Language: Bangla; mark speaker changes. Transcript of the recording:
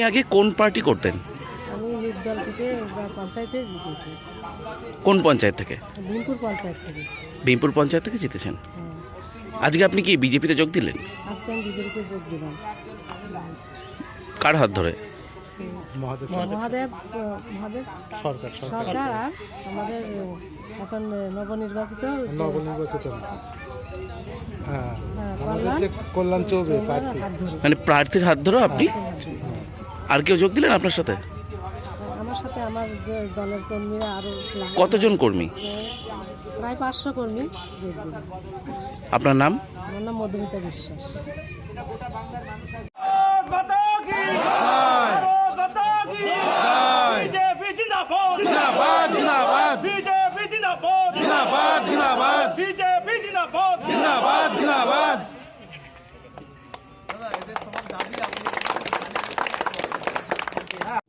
Speaker 1: আগে কোন পার্টি করতেন?
Speaker 2: আমি নির্দল থেকে বা পঞ্চায়েতে জিতেছি।
Speaker 1: কোন পঞ্চায়েত থেকে?
Speaker 2: ভীমপুর পঞ্চায়েত থেকে।
Speaker 1: ভীমপুর পঞ্চায়েত থেকে জিতেছেন?
Speaker 2: হ্যাঁ।
Speaker 1: আজকে আপনি কি বিজেপিতে যোগ দিলেন?
Speaker 2: আজকে আমি বিজেপিতে যোগ দিলাম।
Speaker 1: কার হাত ধরে?
Speaker 2: মহাদেব আহ, মহাদেব?
Speaker 3: সরকার
Speaker 2: সরকার। আর আমাদের আহ, এখন আহ, নবনির্বাচিত
Speaker 3: নবনির্বাচিত। হ্যাঁ
Speaker 2: হ্যাঁ,
Speaker 3: আমাদের
Speaker 2: কল্যাণ
Speaker 3: যে কল্যাণ চৌবে
Speaker 2: চৌধুরীর হাত ধরে।
Speaker 1: মানে প্রার্থীর হাত ধরে আপনি আর কেউ যোগ দিলেন আপনার সাথে?
Speaker 2: আমার সাথে আমার দলের
Speaker 1: কতজন কর্মী?
Speaker 2: প্রায় পাঁচশো কর্মী
Speaker 1: আপনার নাম?
Speaker 2: আমার নাম মধুমিতা বিশ্বাস।